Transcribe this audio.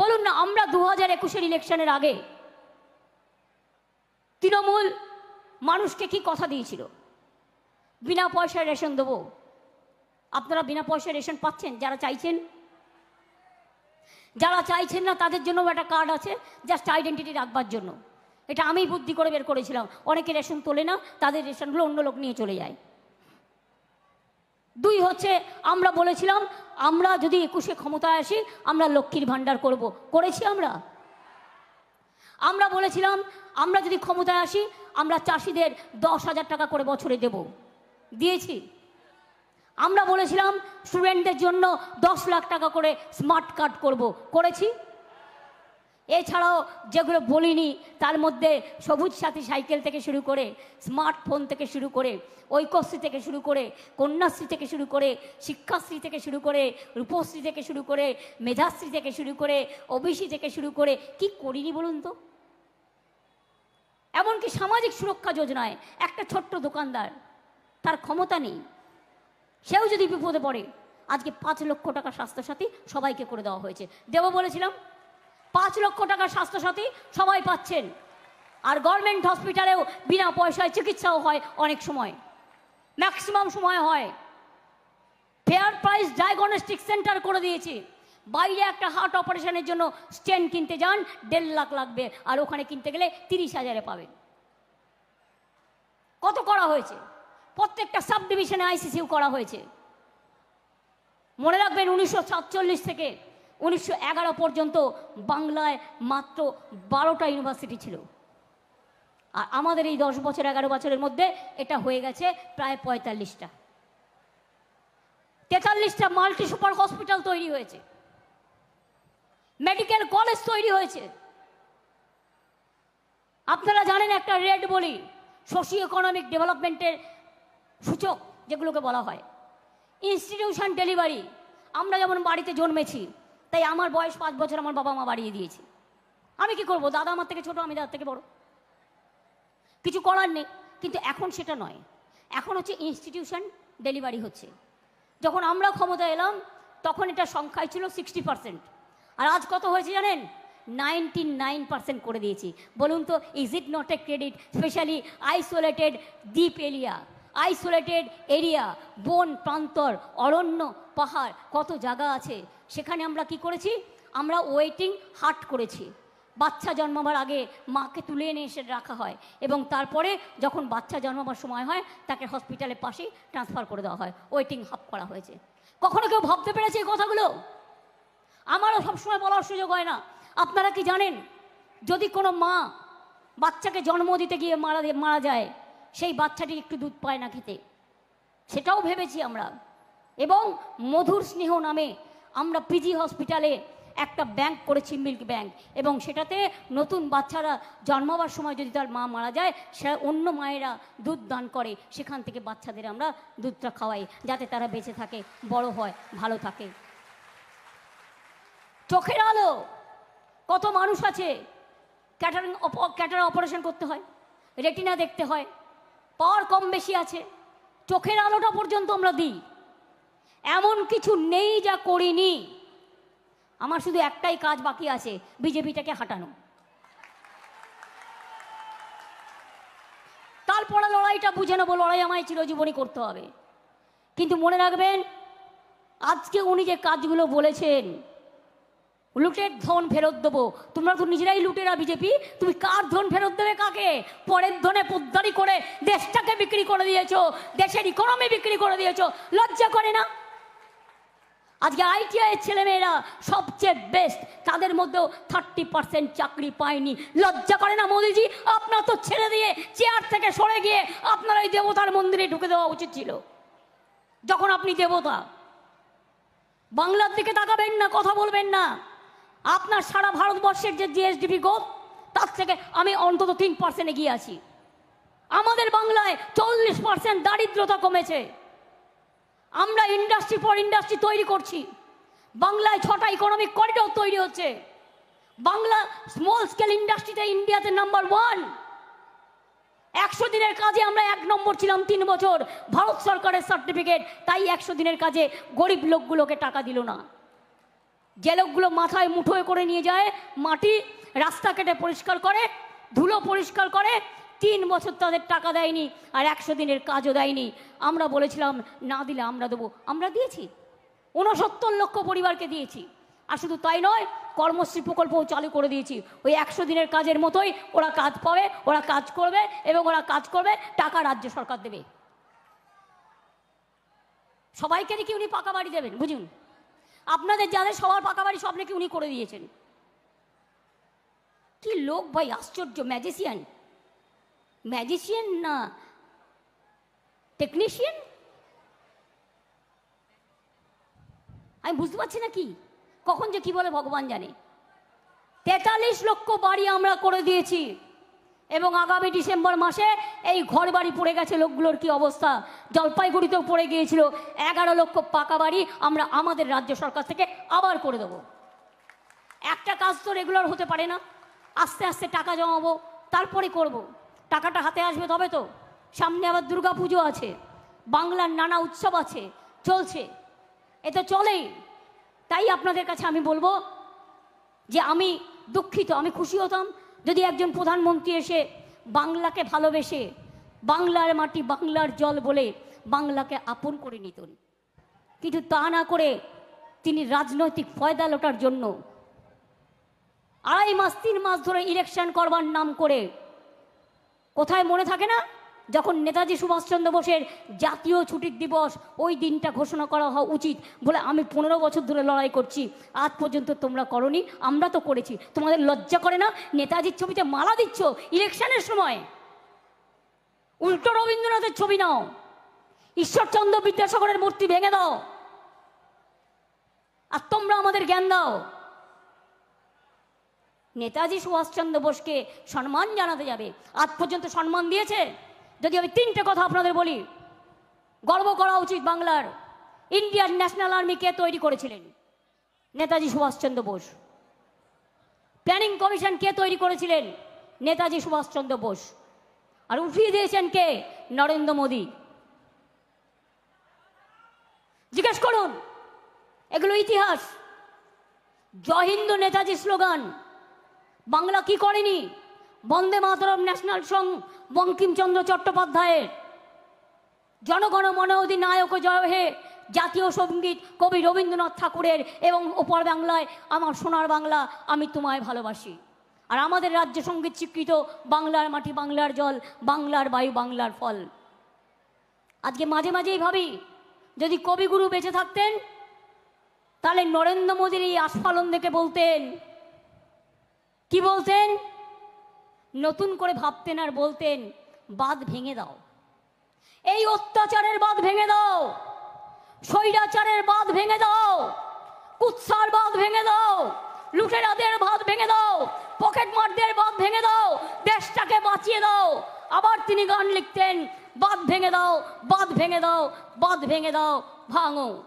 বলুন না, আমরা দু হাজার একুশের ইলেকশনের আগে তৃণমূল মানুষকে কি কথা দিয়েছিল? বিনা পয়সায় রেশন দেবো। আপনারা বিনা পয়সায় রেশন পাচ্ছেন? যারা চাইছেন? যারা চাইছেন না, তাদের জন্য একটা কার্ড আছে, জাস্ট আইডেন্টিটি রাখবার জন্য। এটা আমি বুদ্ধি করে বের করেছিলাম। অনেকে রেশন তোলে না, তাদের রেশনগুলো অন্য লোক নিয়ে চলে যায়। দুই হচ্ছে, আমরা বলেছিলাম, আমরা যদি একুশে ক্ষমতায় আসি, আমরা লক্ষ্মীর ভাণ্ডার করব। করেছি আমরা? আমরা বলেছিলাম, আমরা যদি ক্ষমতায় আসি, আমরা চাষিদের দশ হাজার টাকা করে বছরে দেব। দিয়েছি। আমরা বলেছিলাম স্টুডেন্টদের জন্য দশ লাখ টাকা করে স্মার্ট কার্ড করব। করেছি? এছাড়াও যেগুলো বলিনি, তার মধ্যে সবুজ সাথী সাইকেল থেকে শুরু করে, স্মার্টফোন থেকে শুরু করে, ঐক্যশ্রী থেকে শুরু করে, কন্যাশ্রী থেকে শুরু করে, শিক্ষাশ্রী থেকে শুরু করে, রূপশ্রী থেকে শুরু করে, মেধাশ্রী থেকে শুরু করে, ওবিসি থেকে শুরু করে, কি করিনি বলুন তো? এমনকি সামাজিক সুরক্ষা যোজনায় একটা ছোট্ট দোকানদার, তার ক্ষমতা নেই। সেও যদি বিপদে পড়ে, আজকে পাঁচ লক্ষ টাকা স্বাস্থ্যসাথী সবাইকে করে দেওয়া হয়েছে। দেব বলেছিলাম পাঁচ লক্ষ টাকা স্বাস্থ্যসাথী সবাই পাচ্ছেন। আর গভর্নমেন্ট হসপিটালেও বিনা পয়সায় চিকিৎসাও হয় অনেক সময়। ম্যাক্সিমাম সময় হয়। ফেয়ার প্রাইস ডায়াগনস্টিক সেন্টার করে দিয়েছি। বাইরে একটা হার্ট অপারেশনের জন্য স্টেন কিনতে যান, দেড় লাখ লাগবে। আর ওখানে কিনতে গেলে তিরিশ হাজারে পাবেন। কত করা হয়েছে? প্রত্যেকটা সাব ডিভিশনে আইসিসিউ করা হয়েছে। মনে রাখবেন উনিশশো সাতচল্লিশ থেকে উনিশশো এগারো পর্যন্ত বাংলায় মাত্র বারোটা ইউনিভার্সিটি ছিল। আর আমাদের এই দশ বছর, এগারো বছরের মধ্যে এটা হয়ে গেছে প্রায় পঁয়তাল্লিশটা। তেতাল্লিশটা মাল্টি সুপার হসপিটাল তৈরি হয়েছে। মেডিকেল কলেজ তৈরি হয়েছে। আপনারা জানেন একটা রেড বলি সোশিও ইকোনমিক ডেভেলপমেন্টের সূচক, যেগুলোকে বলা হয়। ইনস্টিটিউশন ডেলিভারি আমরা যেমন বাড়িতে জন্মেছি তাই আমার বয়স পাঁচ বছর আমার বাবা মা বাড়িয়ে দিয়েছে। আমি কি করব? দাদা আমার থেকে ছোট, আমি দাদার থেকে বড়। কিছু করার নেই, কিন্তু এখন সেটা নয়। এখন হচ্ছে ইনস্টিটিউশন ডেলিভারি হচ্ছে। যখন আমরা ক্ষমতা এলাম, তখন এটা সংখ্যায় ছিল সিক্সটি পার্সেন্ট আর আজ কত হয়েছে জানেন? নাইনটি নাইন পার্সেন্ট করে দিয়েছি। বলুন তো is it not a credit specially isolated দ্বীপ এরিয়া আইসোলেটেড এরিয়া বন, প্রান্তর, অরণ্য, পাহাড়, কত জায়গা আছে? সেখানে আমরা কি করেছি? আমরা ওয়েটিং হাট করেছি। বাচ্চা জন্মাবার আগে মাকে তুলে এনে এসে রাখা হয় এবং তারপরে যখন বাচ্চা জন্মাবার সময় হয়, তাকে হসপিটালের পাশেই ট্রান্সফার করে দেওয়া হয়। ওয়েটিং হাব করা হয়েছে। কখনো কেউ ভাবতে পেরেছে এই কথাগুলো? আমারও সবসময় বলার সুযোগ হয় না। আপনারা কি জানেন, যদি কোনো মা বাচ্চাকে জন্ম দিতে গিয়ে মারা মারা যায়, সেই বাচ্চাটি একটু দুধ পায় না খেতে? সেটাও ভেবেছি আমরা। এবং মধুর স্নেহ নামে আমরা পিজি হসপিটালে একটা ব্যাংক করেছি মিল্ক ব্যাংক এবং সেটাতে নতুন বাচ্চারা জন্মাবার সময় যদি তার মা মারা যায়, সে অন্য মায়েরা দুধ দান করে, সেখান থেকে বাচ্চাদের আমরা দুধটা খাওয়াই যাতে তারা বেঁচে থাকে, বড় হয়, ভালো থাকে। চোখের আলো, কত মানুষ আছে ক্যাটারিং ক্যাটার অপারেশন করতে হয় রেটিনা দেখতে হয় পাওয়ার কম বেশি আছে, চোখের আলোটা পর্যন্ত আমরা দিই। এমন কিছু নেই যা করিনি। আমার শুধু একটাই কাজ বাকি আছে, বিজেপিটাকে হাঁটানো। তারপরে লড়াইটা বুঝে নেব, লড়াই আমায় চিরজীবনই করতে হবে। কিন্তু মনে রাখবেন, আজকে উনি যে কাজগুলো বলেছেন, লুটের ধন ফেরত দেবো। তোমরা তো নিজেরাই লুটেরা বিজেপি, তুমি কার ধন ফেরত দেবে কাকে? পরের ধনে পোদ্দারি করে দেশটাকে বিক্রি করে দিয়েছ, দেশের ইকোনমি বিক্রি করে দিয়েছ, লজ্জা করে না? আজকে আইটিআই ছেলেমেয়েরা সবচেয়ে বেস্ট তাদের মধ্যেও থার্টি পার্সেন্ট চাকরি পায়নি। লজ্জা করে না মোদিজি? আপনার তো ছেড়ে দিয়ে চেয়ার থেকে সরে গিয়ে আপনার ওই দেবতার মন্দিরে ঢুকে দেওয়া উচিত ছিল। যখন আপনি দেবতা, বাংলার দিকে তাকাবেন না, কথা বলবেন না। আপনার সারা ভারতবর্ষের যে জিএসডিপি গোপ তার থেকে আমি অন্তত তিন পার্সেন্ট এগিয়ে আছি। আমাদের বাংলায় চল্লিশ পার্সেন্ট দারিদ্রতা কমেছে। আমরা ইন্ডাস্ট্রি পর ইন্ডাস্ট্রি তৈরি করছি। বাংলায় ছটা ইকোনমিক করিডোর তৈরি হচ্ছে। বাংলা স্মল স্কেল ইন্ডাস্ট্রিতে ইন্ডিয়াতে নাম্বার ওয়ান একশো দিনের কাজে আমরা এক নম্বর ছিলাম তিন বছর। ভারত সরকারের সার্টিফিকেট তাই একশো দিনের কাজে গরিব লোকগুলোকে টাকা দিল না। যে লোকগুলো মাথায় মুঠোয় করে নিয়ে যায়, মাটি রাস্তা কেটে পরিষ্কার করে, ধুলো পরিষ্কার করে তিন বছর তাদের টাকা দেয়নি আর একশো দিনের কাজও দেয়নি। আমরা বলেছিলাম, না দিলে আমরা দেবো। আমরা দিয়েছি। ঊনসত্তর লক্ষ পরিবারকে দিয়েছি। আর শুধু তাই নয়, কর্মশ্রী প্রকল্পও চালু করে দিয়েছি। ওই একশো দিনের কাজের মতোই ওরা কাজ পাবে, ওরা কাজ করবে এবং ওরা কাজ করবে, টাকা রাজ্য সরকার দেবে। সবাইকে নাকি উনি পাকা বাড়ি দেবেন, বুঝুন? আপনাদের যাদের সবার পাকা বাড়ি সব নাকি উনি করে দিয়েছেন। কি লোক ভাই, আশ্চর্য, ম্যাজিশিয়ান। ম্যাজিশিয়ান না টেকনিশিয়ান আমি বুঝতে পারছি না কি কখন যে কি বলে ভগবান জানে। তেতাল্লিশ লক্ষ বাড়ি আমরা করে দিয়েছি। এবং আগামী ডিসেম্বর মাসে এই ঘর বাড়ি পড়ে গেছে লোকগুলোর কি অবস্থা? জলপাইগুড়িতেও পড়ে গিয়েছিল। এগারো লক্ষ পাকা বাড়ি আমরা আমাদের রাজ্য সরকার থেকে আবার করে দেবো। একটা কাজ তো রেগুলার হতে পারে না। আস্তে আস্তে টাকা জমাবো, তারপরে করব। টাকাটা হাতে আসবে তবে তো। সামনে আবার দুর্গা পুজো আছে, বাংলার নানা উৎসব আছে, চলছে। এ তো চলেই। তাই আপনাদের কাছে আমি বলব যে আমি দুঃখিত, আমি খুশি হতাম যদি একজন প্রধানমন্ত্রী এসে বাংলাকে ভালোবেসে, বাংলার মাটি বাংলার জল বলে বাংলাকে আপন করে নিতেন। কিন্তু তা না করে তিনি রাজনৈতিক ফয়দা লোটার জন্য আড়াই মাস, তিন মাস ধরে ইলেকশন করবার নাম করে কোথায় মনে থাকে না? যখন নেতাজি সুভাষচন্দ্র বোসের জাতীয় ছুটির দিবস, ওই দিনটা ঘোষণা করা হওয়া উচিত বলে আমি পনেরো বছর ধরে লড়াই করছি। আজ পর্যন্ত তোমরা করনি, আমরা তো করেছি। তোমাদের লজ্জা করে না? নেতাজির ছবিতে মালা দিচ্ছ ইলেকশনের সময়? উল্টো রবীন্দ্রনাথের ছবি নাও। ঈশ্বরচন্দ্র বিদ্যাসাগরের মূর্তি ভেঙে দাও। আর তোমরা আমাদের জ্ঞান দাও। নেতাজি সুভাষচন্দ্র বোসকে সম্মান জানাতে যাবে। আজ পর্যন্ত সম্মান দিয়েছে। যদি আমি তিনটে কথা আপনাদের বলি, গর্ব করা উচিত বাংলার। ইন্ডিয়ান ন্যাশনাল আর্মি কে তৈরি করেছিলেন? নেতাজি সুভাষচন্দ্র বোস। প্ল্যানিং কমিশন কে তৈরি করেছিলেন? নেতাজি সুভাষচন্দ্র বোস। আর উঠিয়ে দিয়েছেন কে? নরেন্দ্র মোদী। জিজ্ঞেস করুন, এগুলো ইতিহাস। জয় হিন্দ নেতাজি স্লোগান। বাংলা কি করেনি? বন্দে মাতরম ন্যাশনাল সং বঙ্কিমচন্দ্র চট্টোপাধ্যায়ের। জনগণ মন অধিনায়ক জয় হে, জাতীয় সংগীত কবি রবীন্দ্রনাথ ঠাকুরের এবং ওপর বাংলায় আমার সোনার বাংলা আমি তোমায় ভালোবাসি। আর আমাদের রাজ্য সংগীত স্বীকৃত বাংলার মাটি বাংলার জল, বাংলার বায়ু, বাংলার ফল। আজকে মাঝে মাঝেই ভাবি, যদি কবিগুরু বেঁচে থাকতেন, তাহলে নরেন্দ্র মোদীর এই আস্ফালন দেখে বলতেন কি বলতেন? নতুন করে ভাবতেন আর বলতেন, বাঁধ ভেঙে দাও। এই অত্যাচারের বাঁধ ভেঙে দাও। স্বৈরাচারের বাঁধ ভেঙে দাও। কুৎসার বাঁধ ভেঙে দাও। লুটেরাদের বাঁধ ভেঙে দাও। পকেট মারদের বাঁধ ভেঙে দাও। দেশটাকে বাঁচিয়ে দাও। আবার তিনি গান লিখতেন, বাঁধ ভেঙে দাও, বাঁধ ভেঙে দাও, বাঁধ ভেঙে দাও, ভাঙো।